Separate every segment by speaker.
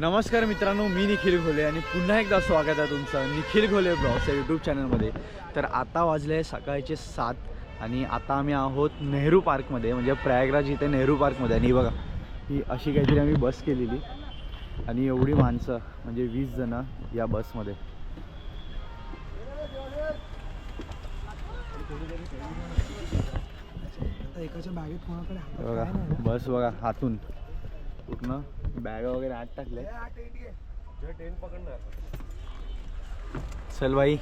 Speaker 1: नमस्कार मित्रांनो मी निखिल घोले आणि पुन्हा एकदा स्वागत आहे तुमचं निखिल घोले ब्लॉग्स या यूट्यूब चॅनलमध्ये तर आता वाजले आहे सकाळचे सात आणि आता आम्ही आहोत नेहरू पार्कमध्ये म्हणजे प्रयागराज इथे नेहरू पार्कमध्ये. आणि बघा ही अशी काहीतरी आम्ही बस केलेली आणि एवढी माणसं म्हणजे वीस जणं या बसमध्ये. बघा. बस बघा हातून. पूर्ण बॅग वगैरे आत टाकले. चल बाई.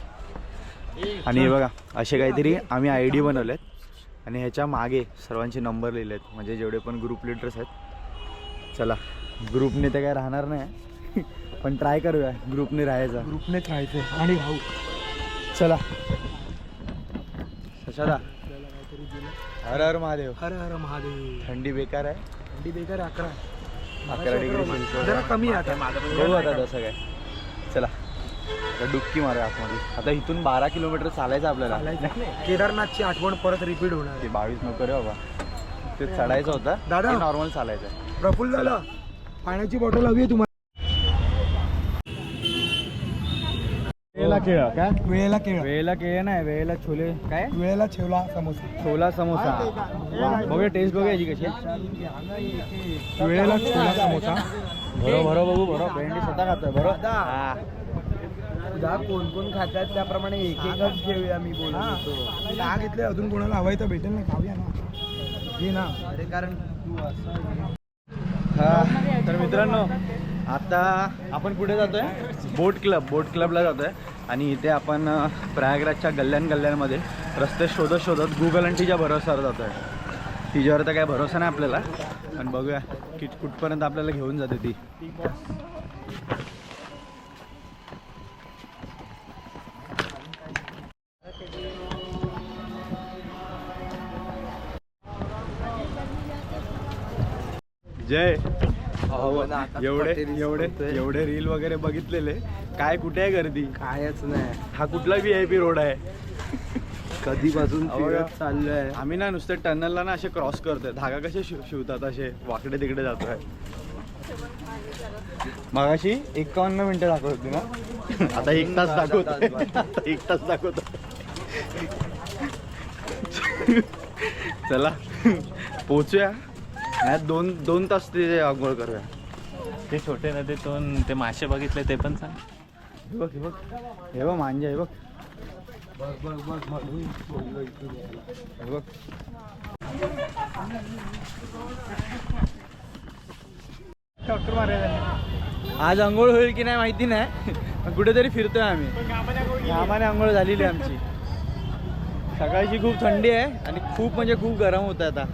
Speaker 1: आणि हे बघा असे काहीतरी आम्ही आय डी बनवलेत. आणि ह्याच्या मागे सर्वांचे नंबर लिहिलेत. म्हणजे जेवढे पण ग्रुप लिडर्स आहेत. चला ग्रुपने तर काय राहणार नाही. पण ट्राय करूया ग्रुपने राहायचा.
Speaker 2: ग्रुपनेच राहायचं आणि राहू.
Speaker 1: चला.
Speaker 2: दिलं.
Speaker 1: हर हर महादेव.
Speaker 2: हर हर महादेव.
Speaker 1: थंडी बेकार आहे.
Speaker 2: थंडी बेकार आहे, अकरा.
Speaker 1: अकरा डिग्री
Speaker 2: जरा कमी आहे आता
Speaker 1: बघू आता तसं काय. चला. आता डुबकी मारूया आतमध्ये. आता इथून बारा किलोमीटर चालायचं आपल्याला.
Speaker 2: केदारनाथची आठवण परत रिपीट होणार
Speaker 1: ते बावीस नको रे बाबा. ते चढायचं होतं.
Speaker 2: दादा.
Speaker 1: नॉर्मल चालायचं
Speaker 2: प्रफुल्ल झालं पाण्याची बॉटल हवी आहे तुम्हाला.
Speaker 1: वेळेला केळ काय?
Speaker 2: वेळेला केळ.
Speaker 1: वेळेला केळ नाही वेळेला छोले. काय?
Speaker 2: वेळेला ठेवला समोसा.
Speaker 1: छोला समोसा. बघूया टेस्ट बघूया याची कशी आहे.
Speaker 2: वेळेला छोला समोसा.
Speaker 1: बरो बरो बघू बरो भेंडी स्वतः खातोय बरो हा.
Speaker 2: कोण कोण खातात त्याप्रमाणे एक एकच घेऊया मी बोलतो दहा घेतले अजून कोणाला हवाय तर भेटेल ना खाऊया ना. घे ना. अरे कारण तू असं
Speaker 1: हा तर मित्रांनो आता आपण कुठे जातोय. बोट क्लब बोट क्लबला जातोय. आणि इथे आपण प्रयागराजच्या गल्ल्यान गल्ल्यांमध्ये रस्ते शोधत शोधत गुगल आणि तिच्या भरोसावर जातोय. तिच्यावर तर काय भरोसा नाही आपल्याला. पण बघूया की कुठपर्यंत आपल्याला घेऊन जाते ती. जय. एवढे एवढे एवढे रील वगैरे बघितलेले. काय कुठे आहे गर्दी?
Speaker 2: कायच नाही.
Speaker 1: हा कुठला व्ही आय पी रोड आहे?
Speaker 2: कधीपासून फिरत चाललोय.
Speaker 1: आम्ही ना नुसते टनलला ना असे क्रॉस करतोय. धागा कसे शिव शिवतात असे? वाकडे तिकडे जातोय. मगाशी एकावन्न मिनिटं दाखवत होती ना? आता एक तास दाखवत एक तास दाखवत चला पोचूया नाही दोन दोन तास ते आंघोळ करूया.
Speaker 3: ते छोटे नदीतून ते मासे बघितले ते पण सांग.
Speaker 1: हे बघ हे बघ. हे बघ मांजा हे बघ.
Speaker 2: बघ.
Speaker 1: हे बघ आज आंघोळ होईल की नाही माहिती नाही. पण कुठेतरी फिरतोय आम्ही. घामाने आंघोळ झालेली आहे आमची. सकाळची खूप थंडी आहे आणि खूप म्हणजे खूप गरम होतं आता.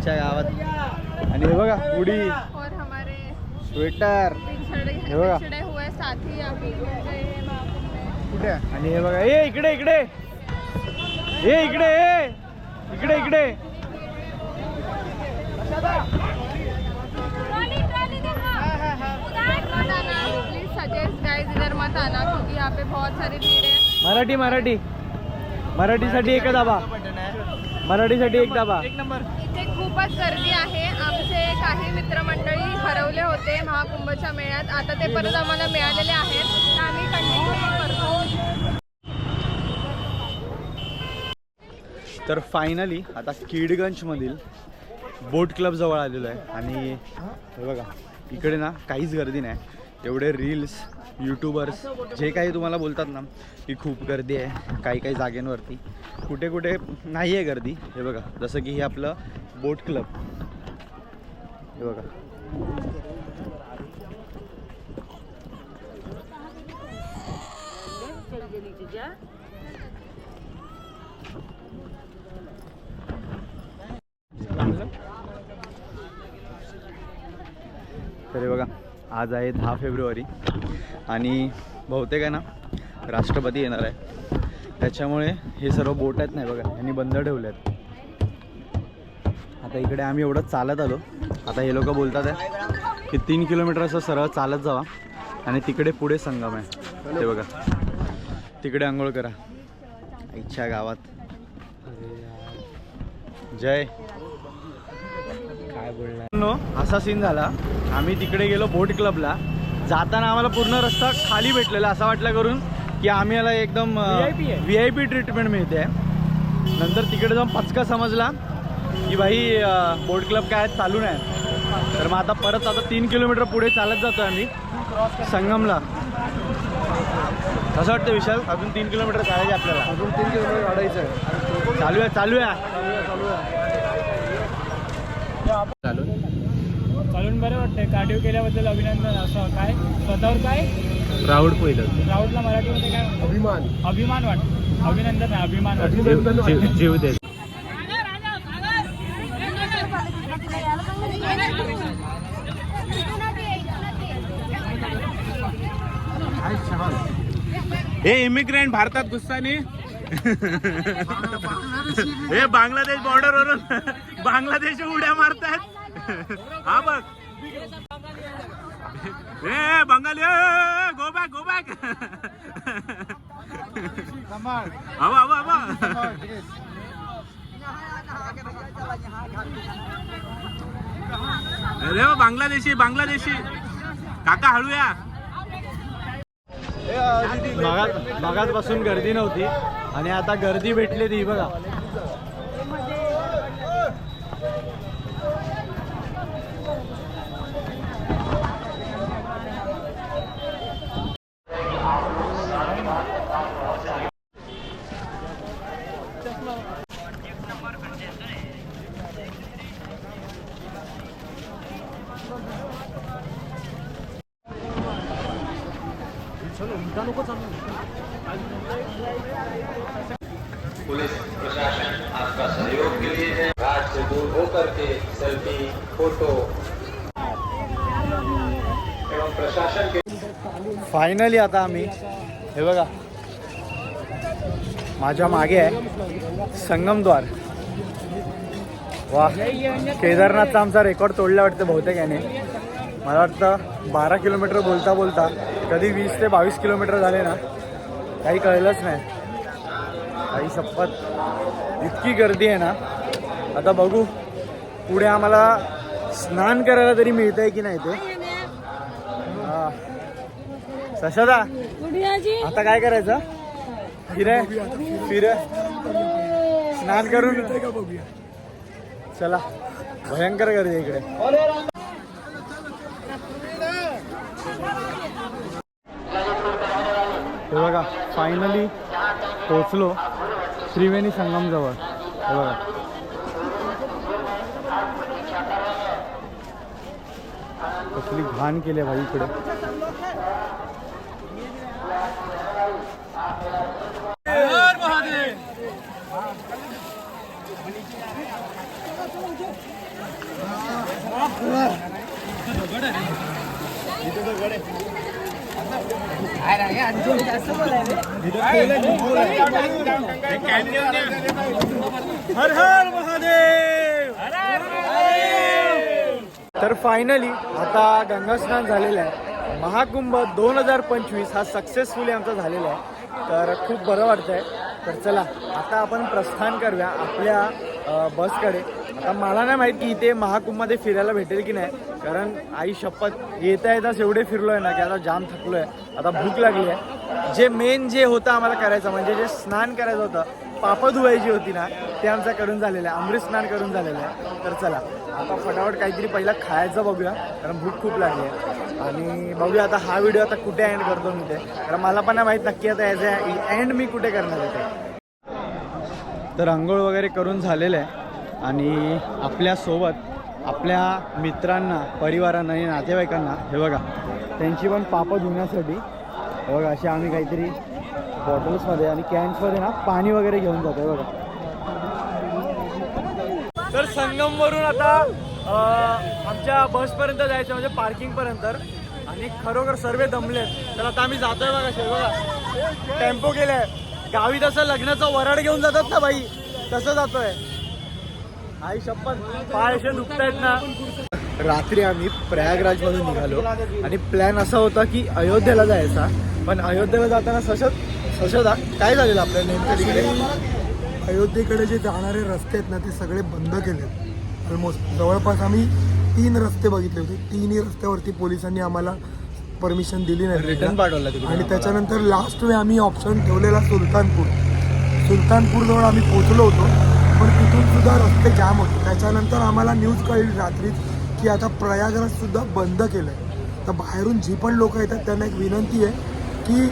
Speaker 1: आईच्या गावात. आणि हे बघा उडी.
Speaker 4: और हमारे
Speaker 1: स्वेटर.
Speaker 4: पिछड़े
Speaker 1: ये बघा.
Speaker 4: पिछड़े हुए साथी अभी गए हैं।
Speaker 1: कुठे? आहे? आणि हे बघा ए इकडे इकडे. ए इकडे ए. इकडे इकडे.
Speaker 4: मत आना। प्लीज सजेस्ट गाइस इधर मत आना क्योंकि यहाँ पे बहुत सारी भीड़ है।
Speaker 1: मराठी मराठी. मराठीसाठी एक दाबा मराठीसाठी एक दाबा
Speaker 4: इथे खूपच गर्दी आहे. आमचे काही मित्रमंडळी हरवले होते महाकुंभच्या मेळ्यात. आता ते परत आम्हाला मिळालेले आहेत. तर आम्ही कंटिन्यू करतो.
Speaker 1: तर फायनली आता किडगंजमधील बोट क्लब जवळ आलेलो आहे. आणि हे बघा इकडे ना काहीच गर्दी नाही. एवढे रील्स यूट्यूबर्स जे काही तुम्हाला बोलतात ना की खूप गर्दी आहे काही काही जागेंवरती. कुठे कुठे नाही आहे गर्दी. हे बघा जसं की हे आपलं बोट क्लब हे बघा. तरी बघा आज आहे दहा फेब्रुवारी. आणि बहुतेक आहे ना राष्ट्रपती येणार आहे. त्याच्यामुळे हे सर्व बोट आहेत नाही बघा यांनी बंद ठेवले आहेत आता इकडे आम्ही एवढं चालत आलो. आता हे लोक बोलतात आहे की तीन किलोमीटर असं सरळ चालत जावा आणि तिकडे पुढे संगम आहे. ते बघा. तिकडे आंघोळ करा. आईच्या गावात. जय.
Speaker 2: काय बोलणार
Speaker 1: नो असा सीन झाला. आम्ही तिकडे गेलो बोट क्लबला. जाताना आम्हाला पूर्ण रस्ता खाली भेटलेला असा वाटला करून. की आम्ही याला एकदम
Speaker 2: आहे.
Speaker 1: व्ही आय पी ट्रीटमेंट मिळते. नंतर तिकडे जाऊन पचका समजला की भाई बोट क्लब काय चालू नाही. तर मग आता परत आता तीन किलोमीटर पुढे चालत जातो आम्ही. संगमला. कसं वाटतं विशाल? अजून तीन किलोमीटर चालायचे आपल्याला.
Speaker 2: अजून तीन किलोमीटर काढायचं आहे.
Speaker 1: चालू आहे चालू आहे
Speaker 5: चालून बरं वाटतंय. कार्डिओ केल्याबद्दल अभिनंदन. असं काय? स्वतःवर काय?
Speaker 3: प्राऊड पहिलं.
Speaker 5: राऊतला मराठीमध्ये काय
Speaker 2: अभिमान.
Speaker 5: अभिमान वाटतो. अभिनंदन अभिमान वाटतो.
Speaker 3: जीव दे.
Speaker 1: हे इमिग्रेंट भारतात घुसतानी हे बांगलादेश बॉर्डर वरून बांगलादेश उड्या मारतात. हा बघ. ए Bengali go back go back हवा हवा हवा अरे हो, बांगलादेशी बांगलादेशी. काका हळूया. भागात भागात पासून गर्दी नव्हती आणि आता गर्दी भेटली ती बघा. फायनली आता आम्ही. हे बघा. माझ्या मागे आहे संगमद्वार. वा केदारनाथचा आमचा रेकॉर्ड तोडला वाटतं बहुतेक याने. मला वाटतं बारा किलोमीटर बोलता बोलता कधी वीस ते बावीस किलोमीटर झाले ना काही कळलंच नाही. काही शपथ. इतकी गर्दी आहे ना. आता बघू पुढे आम्हाला स्नान करायला तरी मिळतंय की नाही ते. सशदा आता काय करायचं? फिरे फिर. स्नान करून. चला भयंकर गर्दी इकडे. हे बघा फायनली पोचलो त्रिवेणी संगमजवळ हे बघा. कसली घाण केली भाई इकडे. हर हर महादेव तर फायनली आता गंगास्नान झालेलं आहे. महाकुंभ दोन हजार पंचवीस हा सक्सेसफुली आमचा झालेला आहे. तर खूप बरं वाटतंय. तर चला आता आपण प्रस्थान करूया आपल्या बसकडे आता मला नाही माहीत की इथे महाकुंभमध्ये फिरायला भेटेल की नाही. कारण आई शपथ येता येताच एवढे फिरलोय ना की आता जाम थकलोय. आता भूक लागली आहे. जे मेन जे होतं आम्हाला करायचं म्हणजे जे स्नान करायचं होतं पापं धुवायची होती ना ते आमचं करून झालेलं आहे. अमृत स्नान करून झालेलं आहे. तर चला आता फटाफट काहीतरी पहिला खायचं बघूया कारण भूक खूप लागली आहे. आणि बघूया आता हा व्हिडिओ आता कुठे एंड करतो मी ते. कारण मला पण नाही माहीत नक्की आता याचा एंड मी कुठे करणार आहे तर आंघोळ वगैरे करून झालेलं आहे. आणि आपल्यासोबत आपल्या मित्रांना परिवारांना आणि नातेवाईकांना हे बघा त्यांची पण पापं धुण्यासाठी हे बघा असे आम्ही काहीतरी बॉटल्समध्ये आणि कॅन्समध्ये ना पाणी वगैरे घेऊन जातो आहे बघा. तर संगमवरून आता आमच्या बसपर्यंत जायचं म्हणजे पार्किंगपर्यंत. आणि खरोखर सर्व दमले तर आता आम्ही जातोय बघा शे बघा. टेम्पो केलाय गावी तसं लग्नाचं वराड घेऊन जातात ना बाई? तसं जातोय. आई शपथ दुखतायत ना. रात्री आम्ही प्रयागराजमधून निघालो. आणि प्लॅन असा होता की अयोध्येला जायचा. पण अयोध्येला जाताना सशत सशदा काय झालेलं आपल्या नेमकं तिकडे?
Speaker 2: अयोध्येकडे जे जाणारे रस्ते आहेत ना ते सगळे बंद केलेत. ऑलमोस्ट जवळपास आम्ही तीन रस्ते बघितले होते. तिन्ही रस्त्यावरती पोलिसांनी आम्हाला परमिशन दिली नाही.
Speaker 1: रिटर्न पाठवला तिकडे.
Speaker 2: आणि त्याच्यानंतर लास्ट वे आम्ही ऑप्शन ठेवलेला सुलतानपूर. सुलतानपूरजवळ आम्ही पोचलो होतो. पण तिथून सुद्धा रस्ते जाम होते. त्याच्यानंतर आम्हाला न्यूज कळली रात्रीच की आता प्रयागराज सुद्धा बंद केलं आहे तर बाहेरून जी पण लोक येतात त्यांना एक विनंती आहे की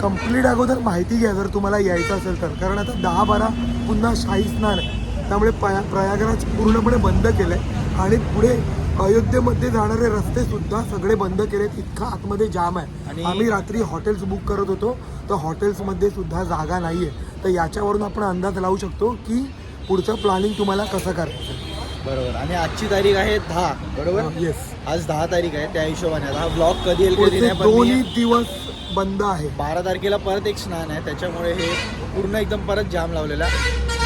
Speaker 2: कंप्लीट अगोदर माहिती घ्या जर तुम्हाला यायचं असेल तर. कारण आता दहा बारा पुन्हा शाही स्नान आहे. त्यामुळे पया प्रयागराज पूर्णपणे बंद केलं आहे आणि पुढे अयोध्येमध्ये जाणारे रस्ते सुद्धा सगळे बंद केलेत. इतका आतमध्ये जाम आहे.
Speaker 1: आणि-
Speaker 2: आम्ही रात्री हॉटेल्स बुक करत होतो. तर हॉटेल्समध्ये सुद्धा जागा नाही आहे तर याच्यावरून आपण अंदाज लावू शकतो की पुढचं प्लॅनिंग तुम्हाला कसं करायचं
Speaker 1: बरोबर. आणि आजची तारीख आहे दहा बरोबर?
Speaker 2: येस
Speaker 1: आज दहा तारीख आहे त्या हिशोबाने. आता हा ब्लॉग कधी येईल कधी नाही पण मी-
Speaker 2: दोन्ही दिवस बंद आहे.
Speaker 1: बारा तारखेला परत एक स्नान आहे त्याच्यामुळे हे पूर्ण एकदम परत जाम लावलेला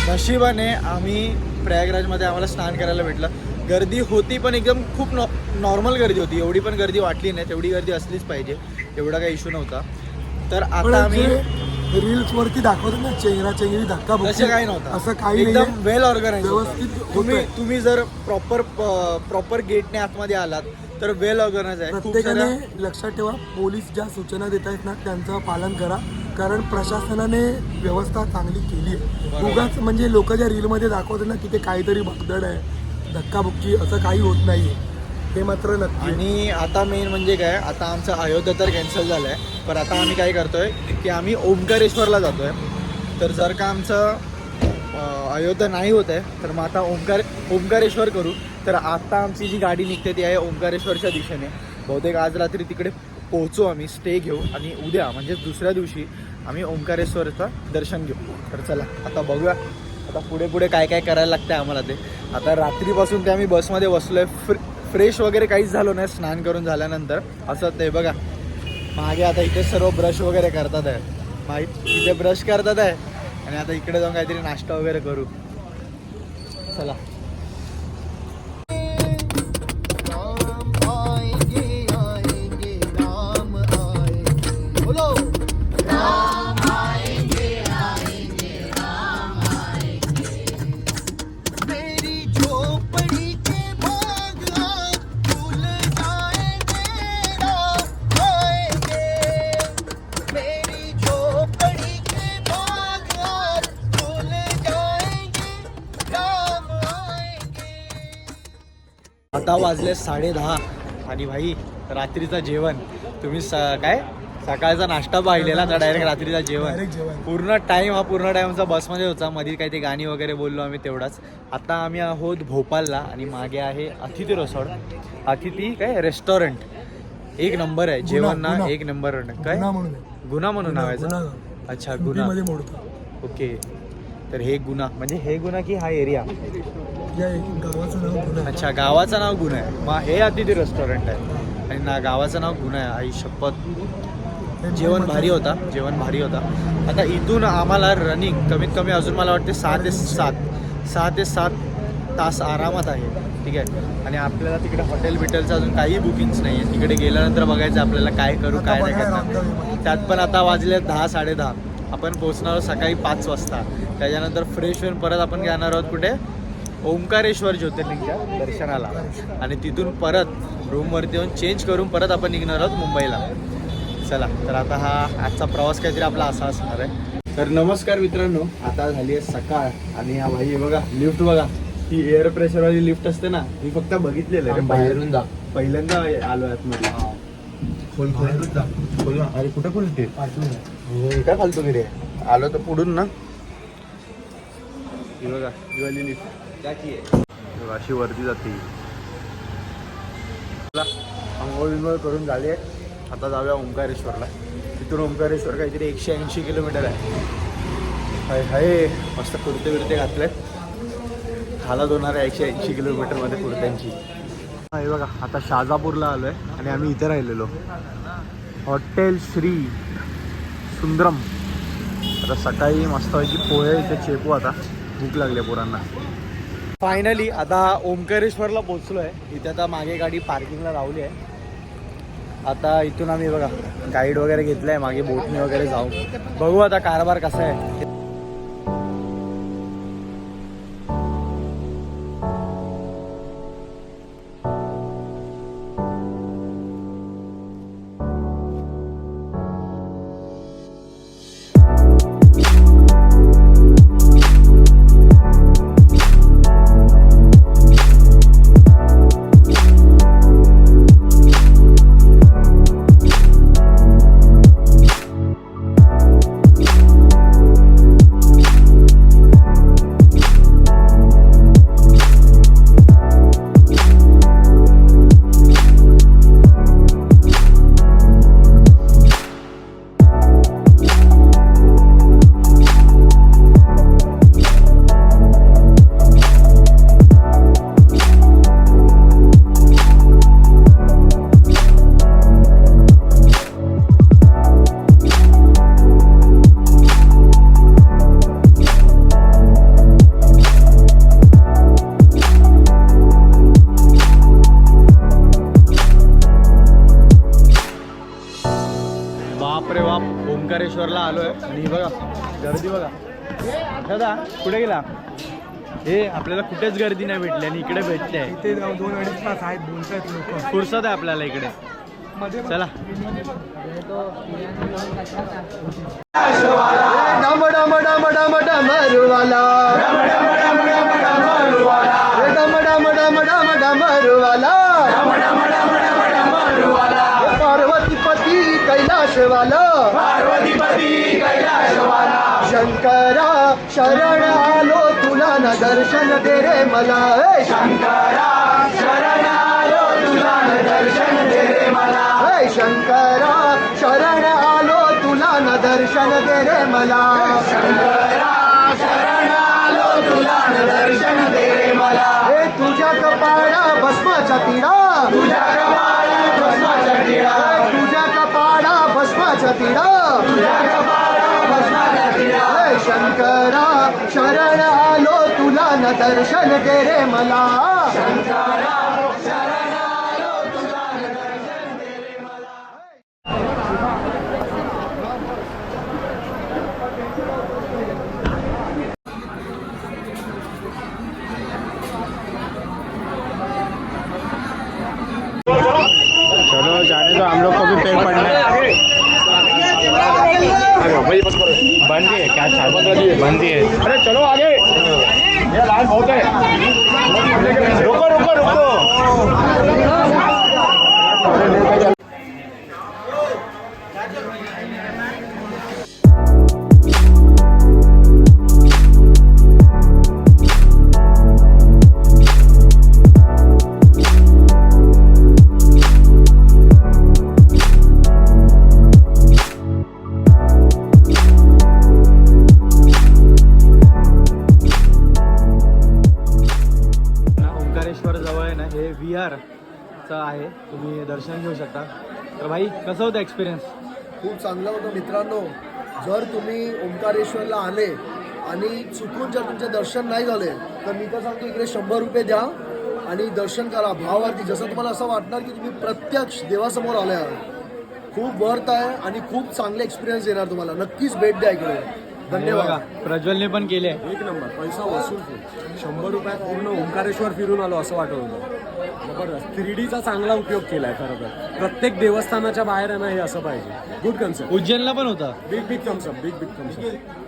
Speaker 1: नशिबाने आम्ही प्रयागराजमध्ये आम्हाला स्नान करायला भेटलं. गर्दी होती पण एकदम खूप नॉ नॉर्मल गर्दी होती. एवढी पण गर्दी वाटली नाही तेवढी गर्दी असलीच पाहिजे. एवढा काही इश्यू नव्हता. तर
Speaker 2: पण
Speaker 1: आता आम्ही
Speaker 2: जे रील्स वरती दाखवतात ना चेंगरा चेंगरी धक्का
Speaker 1: तसं काही नव्हतं.
Speaker 2: असं काही
Speaker 1: एकदम वेल ऑर्गनाइज
Speaker 2: व्यवस्थित
Speaker 1: तुम्ही
Speaker 2: होतंय.
Speaker 1: तुम्ही जर प्रॉपर प्रॉपर गेटने आतमध्ये आलात तर वेल ऑर्गनाइज आहे. खूप
Speaker 2: प्रत्येकाने लक्षात ठेवा पोलीस ज्या सूचना देत आहेत ना त्यांचं पालन करा. कारण प्रशासनाने व्यवस्था चांगली केली आहे. उगाच म्हणजे लोक ज्या रीलमध्ये दाखवतात ना की ते काहीतरी भगदड आहे धक्काबुक्की असं काही होत नाही हे मात्र नक्की आहे.
Speaker 1: आणि आता मेन म्हणजे काय आता आमचं अयोध्या तर कॅन्सल झालं आहे पण आता आम्ही काय करतोय की आम्ही ओंकारेश्वरला जातोय. तर जर का आमचं अयोध्या नाही होत आहे तर मग आता ओंकार ओंकारेश्वर करू. तर आता आमची जी गाडी निघते ती आहे ओंकारेश्वरच्या दिशेने. बहुतेक आज रात्री तिकडे पोहोचू आम्ही स्टे घेऊ आणि उद्या म्हणजे दुसऱ्या दिवशी आम्ही ओंकारेश्वरचं दर्शन घेऊ. तर चला आता बघूया. आता पुढे पुढे काय काय करायला लागतं आम्हाला ते. आता रात्रीपासून ते आम्ही बसमध्ये बसलो आहे फ्र फ्रेश वगैरे काहीच झालो नाही स्नान करून झाल्यानंतर. असं ते बघा. मागे आता इथे सर्व ब्रश वगैरे करतात आहे. माहीत? इथे ब्रश करतात आहे. आणि आता इकडे जाऊन काहीतरी नाश्ता वगैरे करू. चला. वाजले साडे दहा. आणि भाई रात्रीचं जेवण. तुम्ही स काय? सकाळचा नाश्ता पाहिलेला का डायरेक्ट रात्रीचा जेवण. पूर्ण टाइम हा पूर्ण टाइम आमचा बसमध्ये होता. मध्ये काही ते गाणी वगैरे बोललो आम्ही तेवढाच. आता आम्ही आहोत भोपाळला आणि मागे आहे अतिथी रिसॉर्ट. अतिथी काय? रेस्टॉरंट एक नंबर आहे. जेवण ना. एक नंबर काय?
Speaker 2: गुन्हा म्हणून
Speaker 1: नाव आहे. अच्छा गुन्हा ओके. तर हे गुन्हा म्हणजे हे गुन्हा की हा एरिया?
Speaker 2: या एक गावाचं नाव गुन्हा आहे.
Speaker 1: अच्छा गावाचं नाव गुन्हा आहे. मग हे अतिथी रेस्टॉरंट आहे. आणि ना गावाचं नाव गुन्हा आहे. आई शपथ.
Speaker 2: हे
Speaker 1: जेवण
Speaker 2: म्हणजे-
Speaker 1: भारी होता. जेवण भारी होता. आता इथून आम्हाला रनिंग कमीत कमी अजून मला वाटते सहा ते सात सहा ते सात तास आरामात आहे. ठीक आहे. आणि आपल्याला तिकडे हॉटेल बिटेलचं अजून काही बुकिंग्स नाही आहे तिकडे गेल्यानंतर बघायचं आपल्याला काय करू
Speaker 2: आता
Speaker 1: काय नाही
Speaker 2: बघा
Speaker 1: करणार.
Speaker 2: रामदेव.
Speaker 1: त्यात पण आता वाजले दहा साडे दहा आपण पोहोचणार आहोत सकाळी पाच वाजता. त्याच्यानंतर फ्रेश होऊन परत आपण जाणार आहोत कुठे? ओंकारेश्वर ज्योतिर्लिंगच्या दर्शनाला. आणि तिथून परत रूमवरती येऊन चेंज करून परत आपण निघणार आहोत मुंबईला. चला तर आता हा आजचा प्रवास काहीतरी आपला असा असणार आहे. तर नमस्कार मित्रांनो आता झाली आहे सकाळ आणि हा भाई बघा लिफ्ट बघा. ही एअर प्रेशरवाली लिफ्ट असते ना ही फक्त बघितलेलं आहे बाहेरून जा. पहिल्यांदा आलो आतमध्ये. खोल खोल. खोल ना अरे कुठं खोलते? काय फालतू गिरे आलो तर पुढून ना. ही बघा ही वाली लिफ्ट अशी वरती जाते. अंघोळ चला, आंघोळ करून झाली आहे. आता जाऊया ओंकारेश्वरला. तिथून ओंकारेश्वर काहीतरी एकशे ऐंशी किलोमीटर आहे. हाय हाय मस्त कुर्ते बिरते घातले खाला दोन आहे एकशे ऐंशी किलोमीटरमध्ये कुर्त्यांची. हा, हे बघा आता शाजापूरला आलो आहे आणि आम्ही इथे राहिलेलो. हॉटेल श्री सुंदरम. आता सकाळी मस्तपैकी पोहे इथे चेपू आता. भूक लागली आहे पोरांना. फायनली आता ओंकारेश्वरला पोचलो आहे इथे आता मागे गाडी पार्किंगला लावली आहे. आता इथून आम्ही बघा गाईड वगैरे घेतलं आहे मागे बोटने वगैरे जाऊ. बघू आता कारभार कसा आहे. गेला हे आपल्याला कुठेच गर्दी नाही भेटली आणि इकडे भेटली. आहे
Speaker 2: इथे दोन अडीच तास आहेत बोलतायत लोक.
Speaker 1: फुरसत आहे आपल्याला इकडे. चला.
Speaker 6: डम डम डम डम डमरुवाला. दर्शन दे रे मला शंकरा शरण आलो तुला न दर्शन दे रे मला. शंकरा शरण आलो तुला न दर्शन दे रे मला. शंकरा शरण आलो तुला न दर्शन दे रे मला. हे तुझ्या कपाळा भस्माच्या तिडा तुझ्या कपाळा भस्माच्या तिडा तुझ्या कपाळा भस्माच्या तिडा तुझ्या कपाळा भस्माच्या तिडा शंकरा दर्शन दे रे मला शंकरा शरण आलो तुला न दर्शन दे रे मला
Speaker 1: चलो जाने दो हम लोग को भी पेड़ पड़ना है
Speaker 3: बंदी है क्या बंदी है
Speaker 1: ये लाल दर्शन घेऊ शकता. तर भाई कसं होतं एक्सपिरियन्स
Speaker 7: खूप चांगलं होतं. मित्रांनो जर तुम्ही ओंकारेश्वरला आले आणि चुकून जर तुमचे दर्शन नाही झाले तर मी तर सांगतो इकडे शंभर रुपये द्या आणि दर्शन करा भावार्थी जसं तुम्हाला असं वाटणार की तुम्ही प्रत्यक्ष देवासमोर आले आहात. खूप वर्थ आहे आणि खूप चांगले एक्सपिरियन्स येणार तुम्हाला. नक्कीच भेट द्या इकडे. धन्यवाद.
Speaker 1: प्रज्वलने पण केले.
Speaker 8: एक नंबर. पैसा वसूल शंभर रुपयात पूर्ण ओंकारेश्वर फिरून आलो असं वाटत होतं. जबरदस्त. थ्री डीचा चांगला उपयोग केलाय खरं तर. प्रत्येक देवस्थानाच्या बाहेर आहे ना हे असं पाहिजे. गुड कन्सेप्ट
Speaker 1: उज्जैनला पण होता.
Speaker 8: Big big Thums Up big big Thums Up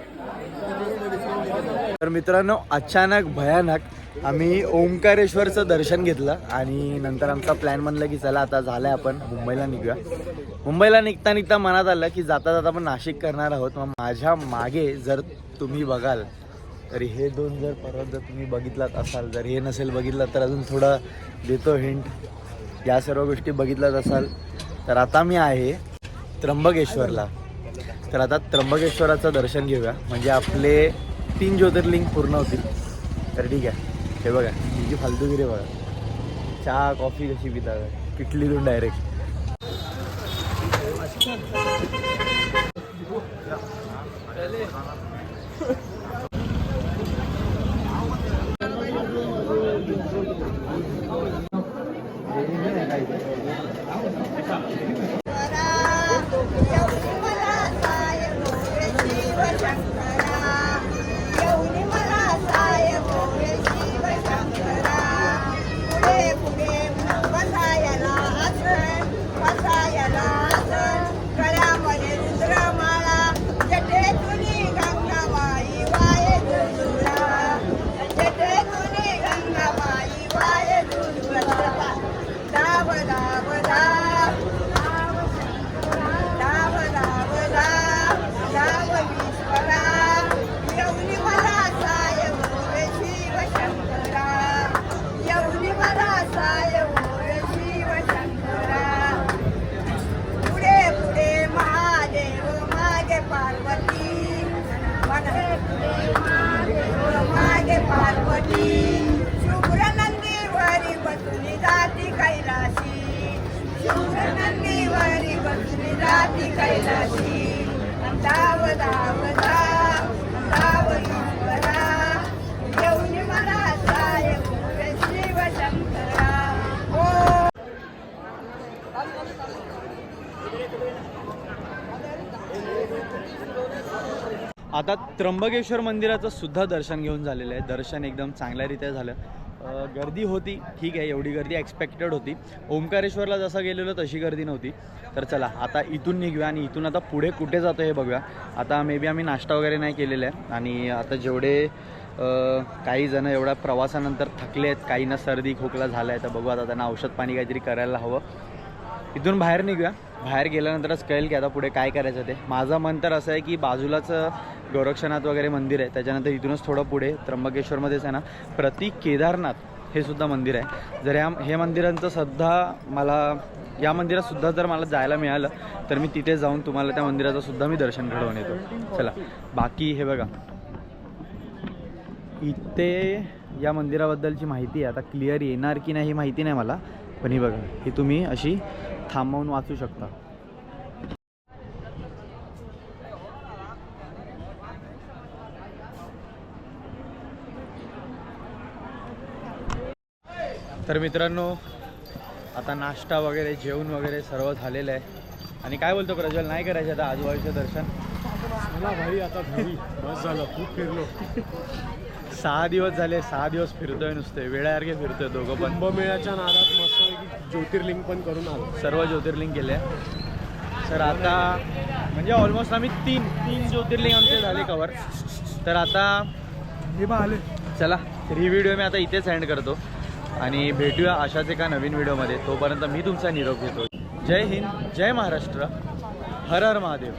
Speaker 1: तर मित्रांनो अचानक भयानक आम्ही ओंकारेश्वरचं दर्शन घेतलं आणि नंतर आमचा प्लॅन म्हणलं की चला आता झालं आपण मुंबईला निघूया. मुंबईला निघता निघता मनात आलं की जाता जाता आपण नाशिक करणार आहोत. मग माझ्या मागे जर तुम्ही बघाल तर हे दोन जर परत जर तुम्ही बघितलात असाल जर हे नसेल बघितलं तर अजून थोडं देतो हिंट या सर्व गोष्टी बघितलात असाल तर आता मी आहे त्र्यंबकेश्वरला. तर आता त्र्यंबकेश्वराचं दर्शन घेऊया. म्हणजे आपले तीन ज्योतिर्लिंग पूर्ण होतील. तर ठीक आहे. हे बघा ही जी फालतूगिरी आहे बघा. चहा कॉफी कशी पितात? किटलीतून डायरेक्ट
Speaker 9: दाब दाब दाब दाब दाब दाब दाब ईश्वरा येऊनी मला साय मोरे शिव शंकरा येऊनी मला साय मोरे शिव शंकरा पुढे पुढे महादेव मागे पार्वती मागे पुढे महादेव मागे पार्वती शुभ्र नंदीवरी बसुनी जाती कैलाशी शुभ्र नंदीवरी बसुनी जाती कैलाशी. दाव दाव दाव येऊन मला साय शिव शंकरा
Speaker 1: आता त्र्यंबकेश्वर मंदिराचं सुद्धा दर्शन घेऊन झालेलं आहे. दर्शन एकदम चांगल्यारीत्या झालं. गर्दी होती. ठीक आहे एवढी गर्दी एक्सपेक्टेड होती. ओंकारेश्वरला जसं गेलेलो तशी गर्दी नव्हती. तर चला आता इथून निघूया आणि इथून आता पुढे कुठे जातो हे बघूया. आता मे बी आम्ही नाश्ता वगैरे नाही केलेला आहे. आणि आता जेवढे काही जण एवढ्या प्रवासानंतर थकले आहेत काहींना सर्दी खोकला झाला आहे तर बघू आता त्यांना औषध पाणी काहीतरी करायला हवं. इथून बाहेर निघूया. बाहेर गेल्यानंतरच कळेल की आता पुढे काय करायचं ते. माझं मन तर असं आहे की बाजूलाच गोरक्षनाथ वगैरे मंदिर आहे. त्याच्यानंतर इथूनच थोडं पुढे त्र्यंबकेश्वरमध्येच आहे ना. प्रति केदारनाथ हे सुद्धा मंदिर आहे. जर ह्या हे मंदिरांचं सुद्धा मला या मंदिरातसुद्धा जर मला जायला मिळालं तर मी तिथे जाऊन तुम्हाला त्या मंदिराचं सुद्धा मी दर्शन घडवून येतो. चला बाकी हे बघा. इथे या मंदिराबद्दलची माहिती आहे. आता क्लिअर येणार की नाही ही माहिती नाही मला. पण ही बघा ही तुम्ही अशी थांबवून वाचू शकता. तर मित्रांनो आता नाश्ता वगैरे जेवण वगैरे सर्व झालेलं आहे. आणि काय बोलतो प्रज्वल नाही करायचं आता आजूबाजूचं दर्शन?
Speaker 8: मला भाई आता घरी. बस झालं खूप फिरलो.
Speaker 1: सहा दिवस झाले सहा दिवस फिरतोय नुसते. वेळासारखे फिरतोय दोघं पण.
Speaker 8: कुंभमेळ्याच्या नादात ज्योतिर्लिंग पण करून आलो.
Speaker 1: सर्व ज्योतिर्लिंग केले. तर आता म्हणजे ऑलमोस्ट आम्ही तीन तीन ज्योतिर्लिंग आमचे झाले कवर तर आता
Speaker 2: हे आले.
Speaker 1: चला तर ही व्हिडिओ मी आता इथेच एंड करतो. आणि भेटूया अशाच एका नवीन व्हिडिओमध्ये तोपर्यंत मी तुमचा निरोप घेतो. जय हिंद जय महाराष्ट्र. हर हर महादेव.